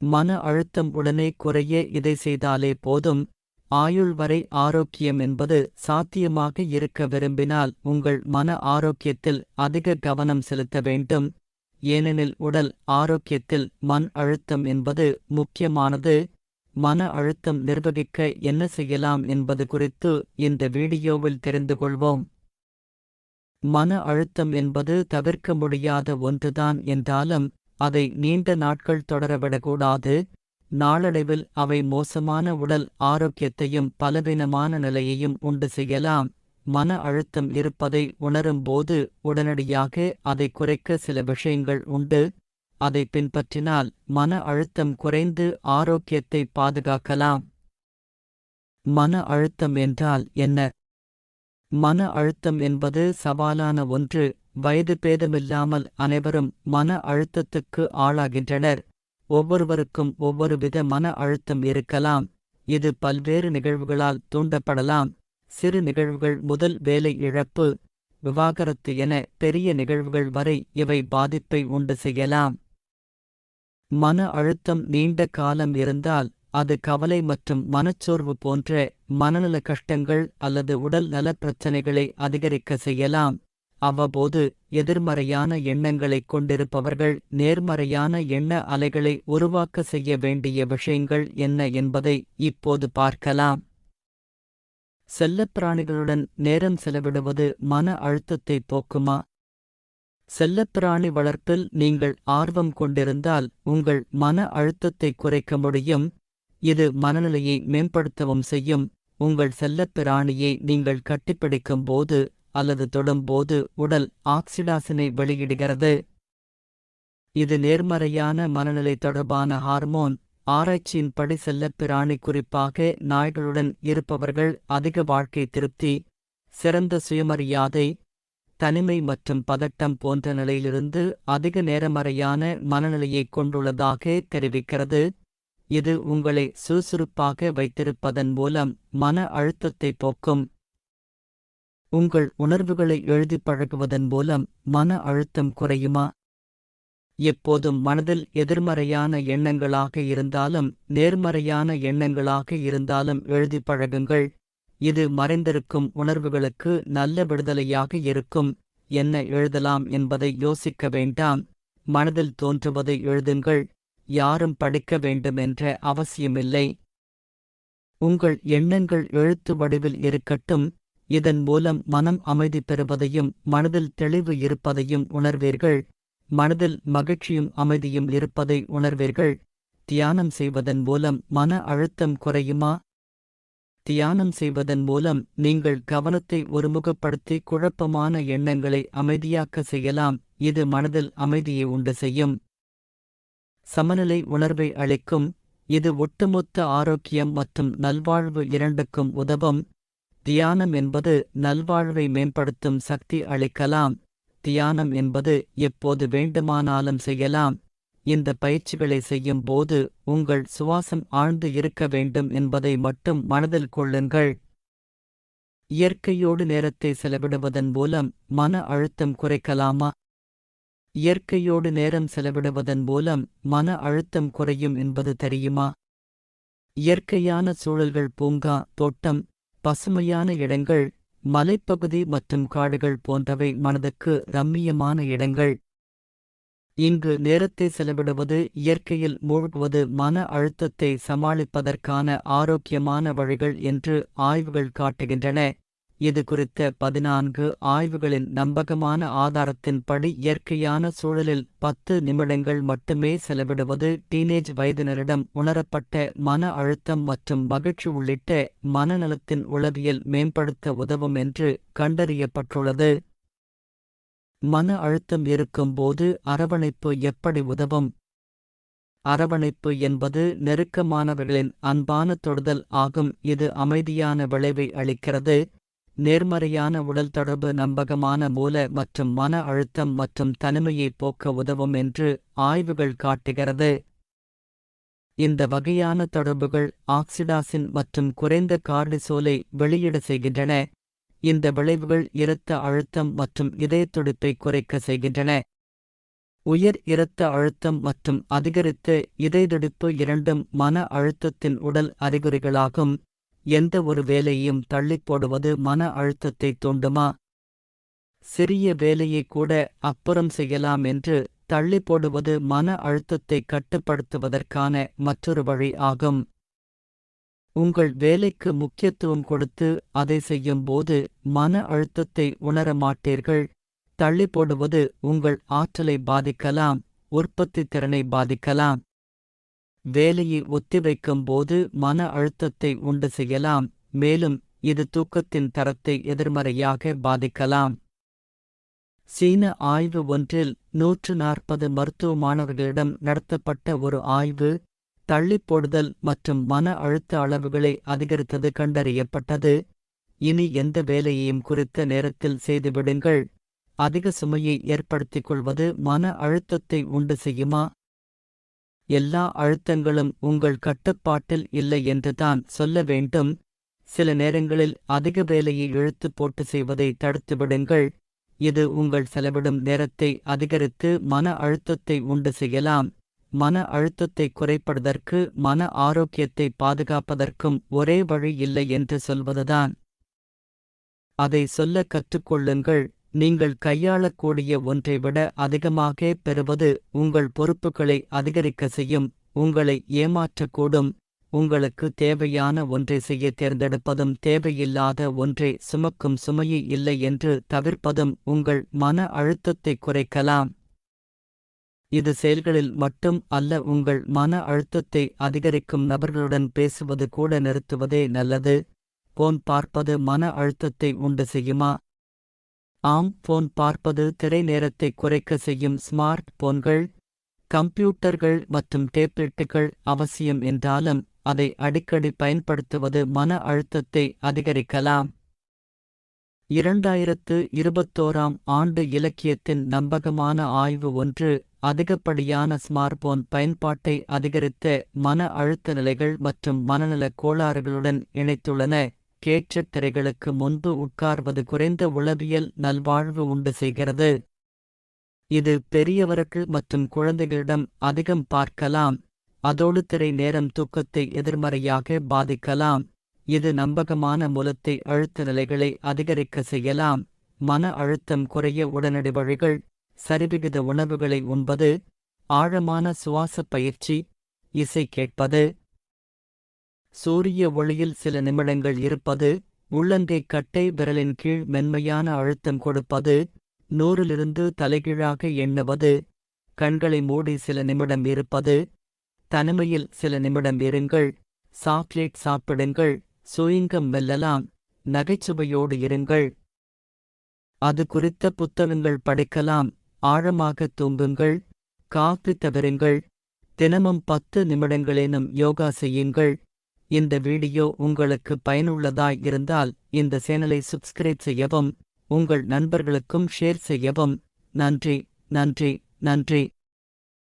மன அழுத்தம் உடனே குறைய இதை செய்தாலே போதும். ஆயுள் வரை ஆரோக்கியம் என்பது சாத்தியமாக இருக்க விரும்பினால் உங்கள் மன ஆரோக்கியத்தில் அதிக கவனம் செலுத்த வேண்டும். ஏனெனில் உடல் ஆரோக்கியத்தில் மன அழுத்தம் என்பது முக்கியமானது. மன அழுத்தம் நிர்வகிக்க என்ன செய்யலாம் என்பது குறித்து இந்த வீடியோவில் தெரிந்து கொள்வோம். மன அழுத்தம் என்பது தவிர்க்க முடியாத ஒன்றுதான் என்றாலும் அதை நீண்ட நாட்கள் தொடரவிடக்கூடாது. நாளடைவில் அவை மோசமான உடல் ஆரோக்கியத்தையும் பலவீனமான நிலையையும் உண்டு செய்யலாம். மன அழுத்தம் இருப்பதை உணரும்போது உடனடியாக அதை குறைக்க சில விஷயங்கள் உண்டு. அதை பின்பற்றினால் மன அழுத்தம் குறைந்து ஆரோக்கியத்தை பாதுகாக்கலாம். மன அழுத்தம் என்றால் என்ன? மன அழுத்தம் என்பது சவாலான ஒன்று வயது பேதமில்லாமல் அனைவரும் மன அழுத்தத்துக்கு ஆளாகின்றனர். ஒவ்வொருவருக்கும் ஒவ்வொரு வித மன அழுத்தம் இருக்கலாம். இது பல்வேறு நிகழ்வுகளால் தூண்டப்படலாம். சிறு நிகழ்வுகள் முதல் வேலை இழப்பு விவாகரத்து என பெரிய நிகழ்வுகள் வரை இவை பாதிப்பை உண்டு செய்யலாம். மன அழுத்தம் நீண்ட காலம் இருந்தால் அது கவலை மற்றும் மனச்சோர்வு போன்ற மனநல கஷ்டங்கள் அல்லது உடல் நலப் பிரச்சனைகளை அதிகரிக்க செய்யலாம். அவ்வப்போது எதிர்மறையான எண்ணங்களைக் கொண்டிருப்பவர்கள் நேர்மறையான எண்ண அலைகளை உருவாக்க செய்ய வேண்டிய விஷயங்கள் என்ன என்பதை இப்போது பார்க்கலாம். செல்லப்பிராணிகளுடன் நேரம் செலவிடுவது மன அழுத்தத்தை போக்குமா? செல்லப்பிராணி வளர்ப்பில் நீங்கள் ஆர்வம் கொண்டிருந்தால் உங்கள் மன அழுத்தத்தை குறைக்க முடியும். இது மனநிலையை மேம்படுத்தவும் செய்யும். உங்கள் செல்லப்பிராணியை நீங்கள் கட்டிப்பிடிக்கும் போது அல்லது தொடும்போது உடல் ஆக்சிடாசினை வெளியிடுகிறது. இது நேர்மறையான மனநிலை தொடர்பான ஹார்மோன் ஆராய்ச்சியின்படி செல்லப்பிராணி குறிப்பாக நாய்களுடன் இருப்பவர்கள் அதிக வாழ்க்கை திருப்தி சிறந்த சுயமரியாதை தனிமை மற்றும் பதட்டம் போன்ற நிலையிலிருந்து அதிக நேரமறையான மனநிலையைக் கொண்டுள்ளதாக தெரிவிக்கிறது. இது உங்களை சுறுசுறுப்பாக வைத்திருப்பதன் மூலம் மன அழுத்தத்தை போக்கும். உங்கள் உணர்வுகளை எழுதி பழகுவதன் மூலம் மன அழுத்தம் குறையுமா? எப்போதும் மனதில் எதிர்மறையான எண்ணங்களாக இருந்தாலும் நேர்மறையான எண்ணங்களாக இருந்தாலும் எழுதி பழகுங்கள். இது மறைந்திருக்கும் உணர்வுகளுக்கு நல்ல விடுதலையாக இருக்கும். என்ன எழுதலாம் என்பதை யோசிக்க வேண்டாம். மனதில் தோன்றுவதை எழுதுங்கள். யாரும் படிக்க வேண்டுமென்ற அவசியமில்லை. உங்கள் எண்ணங்கள் எழுத்து வடிவில் இருக்கட்டும். இதன் மூலம் மனம் அமைதி பெறுவதையும் மனதில் தெளிவு இருப்பதையும் உணர்வீர்கள். மனதில் மகிழ்ச்சியும் அமைதியும் இருப்பதை உணர்வீர்கள். தியானம் செய்வதன் மூலம் மன அழுத்தம் குறையுமா? தியானம் செய்வதன் மூலம் நீங்கள் கவனத்தை ஒருமுகப்படுத்தி குழப்பமான எண்ணங்களை அமைதியாக்க செய்யலாம். இது மனதில் அமைதியை உண்டு செய்யும். சமநிலை உணர்வை அளிக்கும். இது ஒட்டுமொத்த ஆரோக்கியம் மற்றும் நல்வாழ்வு இரண்டுக்கும் உதவும். தியானம் என்பது நல்வாழ்வை மேம்படுத்தும் சக்தி அளிக்கலாம். தியானம் என்பது எப்போது வேண்டுமானாலும் செய்யலாம். இந்த பயிற்சிகளை செய்யும் போது உங்கள் சுவாசம் ஆழ்ந்து இருக்க வேண்டும் என்பதை மட்டும் மனதில் கொள்ளுங்கள். இயற்கையோடு நேரத்தை செலவிடுவதன் மூலம் மன அழுத்தம் குறைக்கலாமா? இயற்கையோடு நேரம் செலவிடுவதன் மூலம் மன அழுத்தம் குறையும் என்பது தெரியுமா? இயற்கையான சூழல்கள் பூங்கா தோட்டம் பசுமையான இடங்கள் மலைப்பகுதி மற்றும் காடுகள் போன்றவை மனதுக்கு ரம்மியமான இடங்கள். இங்கு நேரத்தை செலவிடுவது இயற்கையில் மூழ்குவது மன அழுத்தத்தை சமாளிப்பதற்கான ஆரோக்கியமான வழிகள் என்று ஆய்வுகள் காட்டுகின்றன. இது குறித்த பதினான்கு ஆய்வுகளின் நம்பகமான ஆதாரத்தின்படி இயற்கையான சூழலில் பத்து நிமிடங்கள் மட்டுமே செலவிடுவது டீனேஜ் வயதினரிடம் உணரப்பட்ட மன அழுத்தம் மற்றும் மகிழ்ச்சி உள்ளிட்ட மனநலத்தின் உளவியல் மேம்படுத்த உதவும் என்று கண்டறியப்பட்டுள்ளது. மன அழுத்தம் இருக்கும்போது அரவணைப்பு எப்படி உதவும்? அரவணைப்பு என்பது நெருக்கமானவர்களின் அன்பான தொடுதல் ஆகும். இது அமைதியான விளைவை அளிக்கிறது. நேர்மறையான உடல் தொடர்பு நம்பகமான மூல மற்றும் மன அழுத்தம் மற்றும் தனிமையை போக்க உதவும் என்று ஆய்வுகள் காட்டுகிறது. இந்த வகையான தொடர்புகள் ஆக்சிடாசின் மற்றும் குறைந்த கார்டிசோலை வெளியிட செய்கின்றன. இந்த விளைவுகள் இரத்த அழுத்தம் மற்றும் இதயத் துடிப்பை குறைக்க செய்கின்றன. உயர் இரத்த அழுத்தம் மற்றும் அதிகரித்த இதயதுடிப்பு இரண்டும் மன அழுத்தத்தின் உடல் அறிகுறிகளாகும். எந்த ஒரு வேலையையும் தள்ளிப்போடுவது மன அழுத்தத்தை தூண்டுமா? சிறிய வேலையை கூட அப்புறம் செய்யலாம் என்று தள்ளி போடுவது மன அழுத்தத்தை கட்டுப்படுத்துவதற்கான மற்றொரு வழி ஆகும். உங்கள் வேலைக்கு முக்கியத்துவம் கொடுத்து அதை செய்யும்போது மன அழுத்தத்தை உணர மாட்டீர்கள். தள்ளி போடுவது உங்கள் ஆற்றலை பாதிக்கலாம் உற்பத்தி திறனை பாதிக்கலாம். வேலையை ஒத்திவைக்கும் போது மன அழுத்தத்தை உண்டு செய்யலாம் மேலும் இது தூக்கத்தின் தரத்தை எதிர்மறையாக பாதிக்கலாம். சீன ஆய்வு ஒன்றில் நூற்று நாற்பது மருத்துவ மாணவர்களிடம் நடத்தப்பட்ட ஒரு ஆய்வு தள்ளிப் போடுதல் மற்றும் மன அழுத்த அளவுகளை அதிகரித்தது கண்டறியப்பட்டது. இனி எந்த வேலையையும் குறித்த நேரத்தில் செய்துவிடுங்கள். அதிக சுமையை ஏற்படுத்திக் கொள்வது மன அழுத்தத்தை உண்டு செய்யுமா? எல்லா அழுத்தங்களும் உங்கள் கட்டுப்பாட்டில் இல்லை என்றுதான் சொல்ல வேண்டும். சில நேரங்களில் அதிக வேலையை இழுத்து போட்டு செய்வதை தடுத்துவிடுங்கள் இது உங்கள் செலவிடும் நேரத்தை அதிகரித்து மன அழுத்தத்தை உண்டு செய்யலாம். மன அழுத்தத்தை குறைப்பதற்கு மன ஆரோக்கியத்தை பாதுகாப்பதற்கும் ஒரே வழி இல்லை என்று சொல்வதுதான். அதை சொல்ல கற்றுக்கொள்ளுங்கள். நீங்கள் கையாளக்கூடிய ஒன்றை விட அதிகமாக பெறுவது உங்கள் பொறுப்புகளை அதிகரிக்க செய்யும் உங்களை ஏமாற்றக்கூடும் உங்களுக்கு தேவையான ஒன்றை செய்ய தேர்ந்தெடுப்பதும் தேவையில்லாத ஒன்றை சுமக்கும் சுமையை இல்லை என்று தவிர்ப்பதும் உங்கள் மன அழுத்தத்தை குறைக்கலாம். இது செயல்களில் மட்டும் அல்ல உங்கள் மன அழுத்தத்தை அதிகரிக்கும் நபர்களுடன் பேசுவது கூட நிறுத்துவதே நல்லது. போன் பார்ப்பது மன அழுத்தத்தை உண்டு செய்யுமா? ஆம் போன் பார்ப்பது திரை நேரத்தை குறைக்க செய்யும் ஸ்மார்ட் போன்கள் கம்ப்யூட்டர்கள் மற்றும் டேப்லெட்டுகள் அவசியம் என்றாலும் அதை அடிக்கடி பயன்படுத்துவது மன அழுத்தத்தை அதிகரிக்கலாம். இரண்டாயிரத்து இருபத்தோராம் ஆண்டு இலக்கியத்தின் நம்பகமான ஆய்வு ஒன்று அதிகப்படியான ஸ்மார்ட்போன் பயன்பாட்டை அதிகரித்த மன அழுத்த நிலைகள் மற்றும் மனநலக் கோளாறுகளுடன் இணைத்துள்ளன. கேற்றத் திரைகளுக்கு முன்பு உட்கார்வது குறைந்த உளவியல் நல்வாழ்வு உண்டு செய்கிறது. இது பெரியவர்கள் மற்றும் குழந்தைகளிடம் அதிகம் பார்க்கலாம். அதோடு திரை நேரம் தூக்கத்தை எதிர்மறையாக பாதிக்கலாம். இது நம்பகமான மூலத்தை அழுத்த நிலைகளை அதிகரிக்க செய்யலாம். மன அழுத்தம் குறைய உடனடி வழிகள் சரிவிகித உணவுகளை உண்பது ஆழமான சுவாச பயிற்சி இசை கேட்பது சூரிய ஒளியில் சில நிமிடங்கள் இருப்பது உள்ளங்கை கட்டை விரலின் கீழ் மென்மையான அழுத்தம் கொடுப்பது நூறிலிருந்து தலைகீழாக எண்ணுவது கண்களை மூடி சில நிமிடம் இருப்பது தனிமையில் சில நிமிடம் இருங்கள் சாக்லேட் சாப்பிடுங்கள் சுயிங்கம் மெல்லலாம் நகைச்சுவையோடு இருங்கள். அது குறித்த புத்தகங்கள் படிக்கலாம் ஆழமாக தூங்குங்கள் காப்பி தவிருங்கள் தினமும் பத்து நிமிடங்களேனும் யோகா செய்யுங்கள். இந்த வீடியோ உங்களுக்கு பயனுள்ளதாய் இருந்தால் இந்த சேனலை சப்ஸ்கிரைப் செய்யவும் உங்கள் நண்பர்களுக்கும் ஷேர் செய்யவும். நன்றி நன்றி நன்றி.